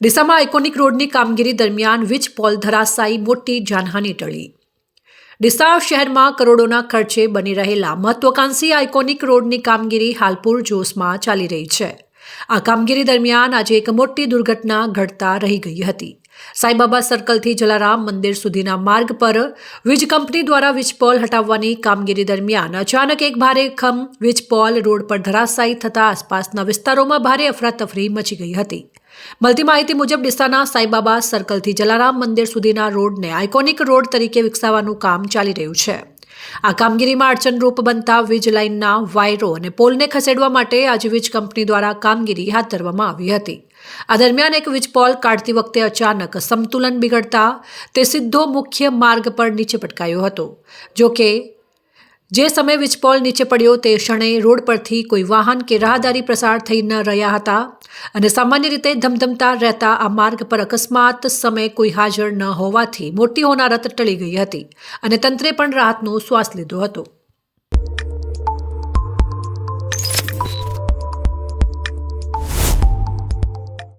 ડીસામાં iconic રોડની કામગીરી દરમિયાન વીજ પોલ ધરાશાયી મોટી જાનહાની ટળી. ડીસા શહેરમાં કરોડોના ખર્ચે બની રહેલા મહત્વાકાંક્ષી આઇકોનિક રોડની કામગીરી હાલપુર જોશમાં ચાલી રહી છે. આ કામગીરી દરમિયાન આજે એક મોટી દુર્ઘટના ઘટતા રહી ગઈ હતી. સાંઈબાબા સર્કલથી જલારામ મંદિર સુધીના માર્ગ પર વીજ કંપની દ્વારા વીજ પોલ હટાવવાની કામગીરી દરમિયાન અચાનક એક ભારે ખમ વીજ પોલ રોડ પર ધરાશાયી થતા આસપાસના વિસ્તારોમાં ભારે અફરાતફરી મચી ગઈ હતી. મળતી માહિતી મુજબ ડીસાના સાંઈબાબા સર્કલથી જલારામ મંદિર સુધીના રોડને આઇકોનિક રોડ તરીકે વિકસાવવાનું કામ ચાલી રહ્યું છે. આ કામગીરીમાં અડચણરૂપ બનતા વીજ લાઇનના વાયરો અને પોલને ખસેડવા માટે આજે વીજ કંપની દ્વારા કામગીરી હાથ ધરવામાં આવી હતી. આ દરમિયાન એક વીજ પોલ કાઢતી વખતે અચાનક સંતુલન બિગડતા તે સીધો મુખ્ય માર્ગ પર નીચે પટકાયો હતો. જો કે જે સમયે વીજપોલ નીચે પડ્યો તે ક્ષણે રોડ પરથી કોઈ વાહન કે રાહદારી પ્રસાર થઈ ન રહ્યા હતા અને સામાન્ય રીતે ધમધમતા રહેતા આ માર્ગ પર અકસ્માત સમયે કોઈ હાજર ન હોવાથી મોટી હોનારત ટળી ગઈ હતી અને તંત્રે પણ રાહતનો શ્વાસ લીધો હતો.